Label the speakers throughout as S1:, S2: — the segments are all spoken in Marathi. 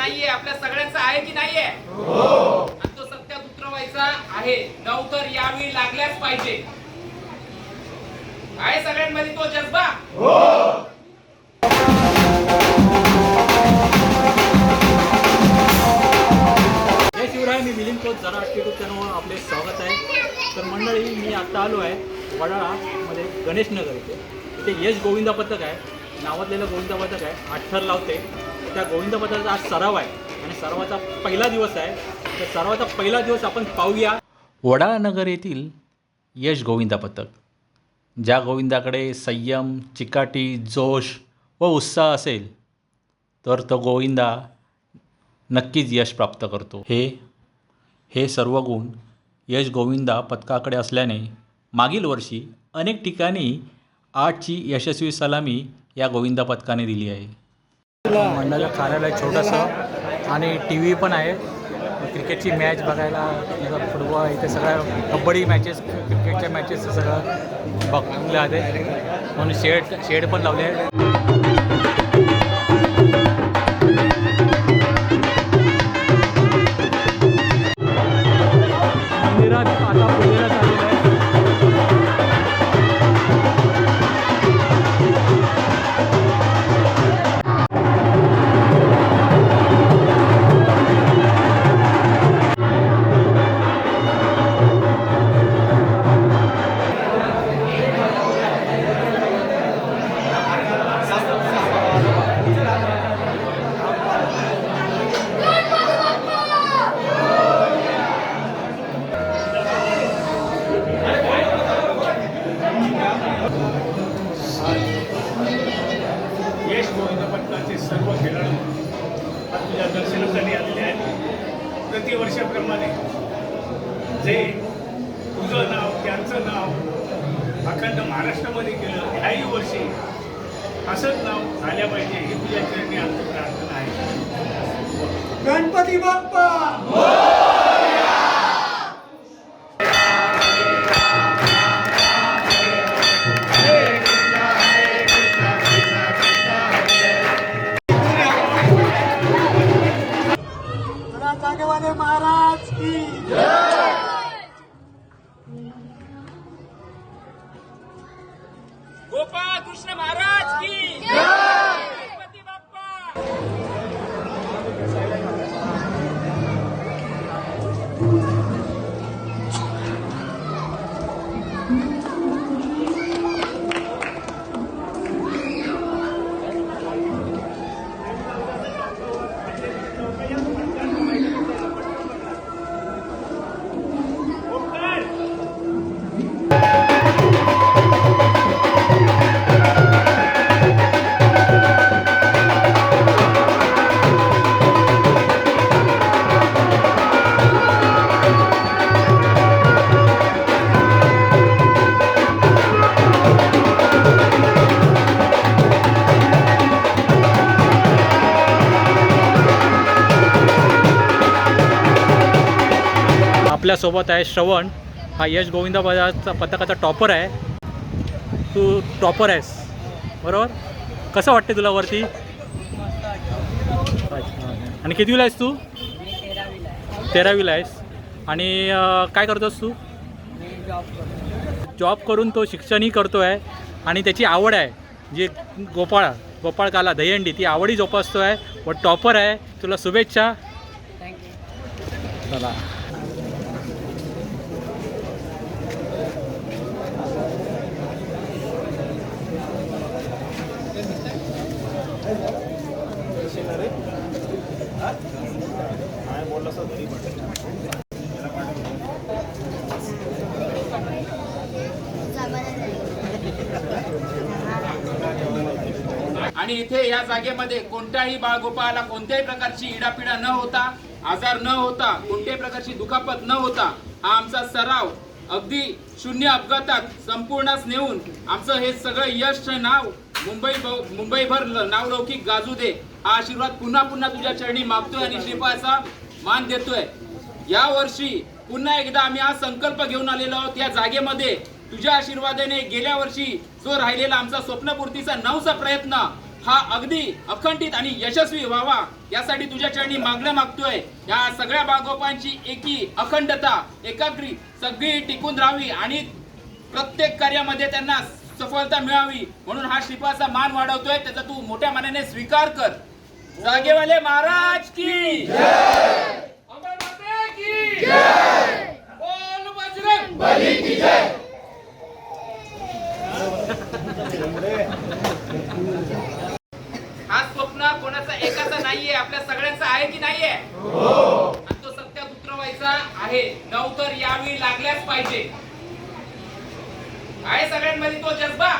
S1: नाहीये आपल्या सगळ्यांचा आहे की नाहीये? आणि तो सत्यात उतरवायचा आहे. नऊ तर यावेळी लागल्याच पाहिजे. आहे सगळ्यांमध्ये तो जज्बा?
S2: जय शिवराय मी मिलिंद कोच जरा यूट्यूब चॅनलवर आपले स्वागत आहे. तर मंडळी मी आत्ता आलो आहे वडाळामध्ये मध्ये गणेशनगर इथे. इथे यश गोविंदा पथक आहे. नावातलेलं गोविंदा पथक आहे. अठ्ठर लावते. त्या गोविंदा आज सराव आहे. आणि सरावाचा पहिला दिवस आहे. तर सरावाचा पहिला दिवस आपण पाहूया.
S3: वडाळा नगर येथील यश गोविंदा पथक ज्या गोविंदाकडे संयम चिकाटी जोश व उत्साह असेल तर तो गोविंदा नक्कीच यश प्राप्त करतो. हे हे सर्व गुण यश गोविंदा पथकाकडे असल्याने मागील वर्षी अनेक ठिकाणी आठची यशस्वी सलामी या गोविंदा पथकाने दिली आहे.
S2: मंडळाचं कार्यालय छोटंसं आणि टी व्ही पण आहे. क्रिकेटची मॅच बघायला फुटबॉल इथे सगळ्या कबड्डी मॅचेस क्रिकेटच्या मॅचेस सगळं बघले आहे म्हणून शेड शेड पण लावले आहे
S4: दर्शनासाठी आलेले आहेत. प्रतिवर्षाप्रमाणे जे तुझं नाव त्यांचं नाव अखंड महाराष्ट्रामध्ये केलं ह्याही वर्षी असंच नाव झाल्या पाहिजे ही तुझ्या चरणी आमची प्रार्थना आहे. गणपती बाप्पा!
S1: गोपाळ कृष्ण महाराज की
S2: आपल्यासोबत आहे श्रवण. हा यश गोविंदा पथकाचा पथकाचा टॉपर आहे. तू टॉपर आहेस. बरोबर? कसं वाटते तुला वरती? अच्छा. आणि कितवीला आहेस तू? तेरावीला आहेस. आणि काय करतोस तू? जॉब करून तो शिक्षणही करतो आहे आणि त्याची आवड आहे. जी गोपाळ गोपाळ काला दहीहंडी ती आवडी जोपासतो आहे व टॉपर आहे. तुला शुभेच्छा. चला.
S1: आणि इथे या जागेमध्ये कोणत्याही बाळगोपाळाला कोणत्याही प्रकारची इडापिडा न होता आजार न होता कोणत्याही प्रकारची दुखापत न होता हा आमचा सराव अगदी शून्य अपघातात संपूर्णच नेऊन आमचं हे सगळं यश नाव मुंबई मुंबईभर ल- नावलौकिक गाजू दे हा आशीर्वाद पुन्हा पुन्हा तुझ्या चरणी मागतोय आणि श्रीपाचा मान देतोय. या वर्षी पुन्हा एकदा आम्ही हा संकल्प घेऊन आलेलो आहोत या जागेमध्ये तुझ्या आशीर्वादाने गेल्या वर्षी जो राहिलेला आमचा स्वप्नपूर्तीचा नवचा प्रयत्न हा अगदी अखंडित आणि यशस्वी व्हावा. यासाठी तुझ्या चरणी मागणं मागतोय. या सगळ्या बागोपांची एकी अखंडता एकाग्री सगळी टिकून राहावी आणि प्रत्येक कार्यामध्ये त्यांना सफलता मिळावी. म्हणून हा श्रीपाचा मान वाढवतोय. त्याचा तू मोठ्या मनाने स्वीकार कर. जागेवाले महाराज की बोल बजरंग कोणाचा एकाचा नाहीये आपल्या सगळ्यांचा आहे की नाहीये? आणि तो सत्यात उतरवायचा आहे. नवतर यावेळी लागल्याच पाहिजे. आहे सगळ्यांमध्ये तो जज्बा?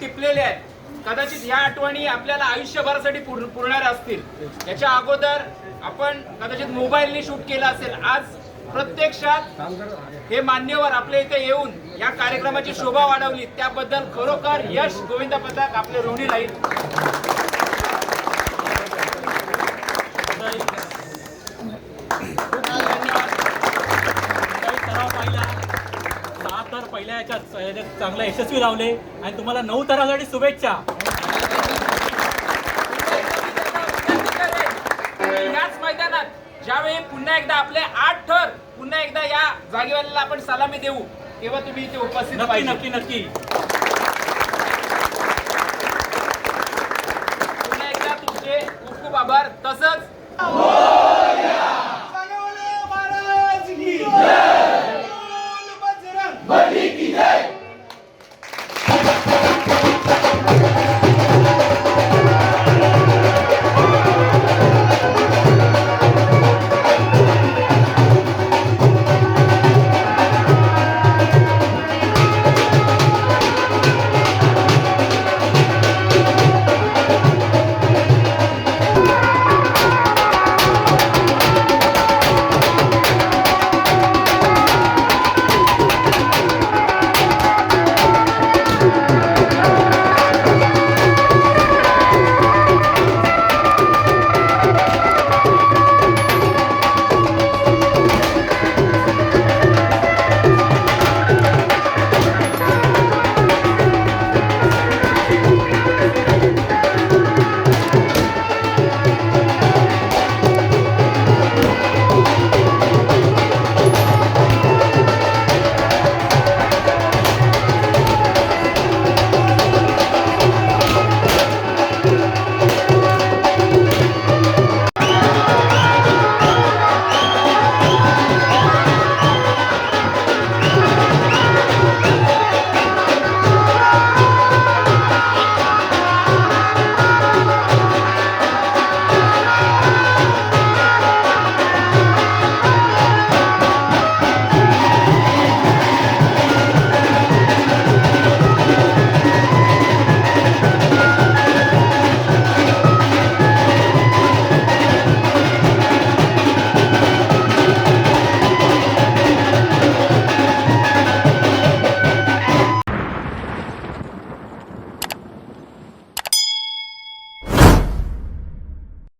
S1: टिपलेले आहेत. कदाचित ह्या आठवणी आपल्याला आयुष्यभरासाठी पूर्ण पुरणाऱ्या असतील. याच्या अगोदर आपण कदाचित मोबाईलने शूट केलं असेल. आज प्रत्यक्षात हे मान्यवर आपल्या इथे येऊन या कार्यक्रमाची शोभा वाढवली. त्याबद्दल खरोखर यश गोविंद पथक आपले ऋणी राहील
S2: याच्यात चांगला यशस्वी लावले आणि तुम्हाला नऊ तरासाठी शुभेच्छा.
S1: याच मैदानात ज्यावेळी पुन्हा एकदा आपले आठ थर पुन्हा एकदा या जागेवाल्याला आपण सलामी देऊ तेव्हा तुम्ही इथे उपस्थित
S2: नक्की नक्की नक्की.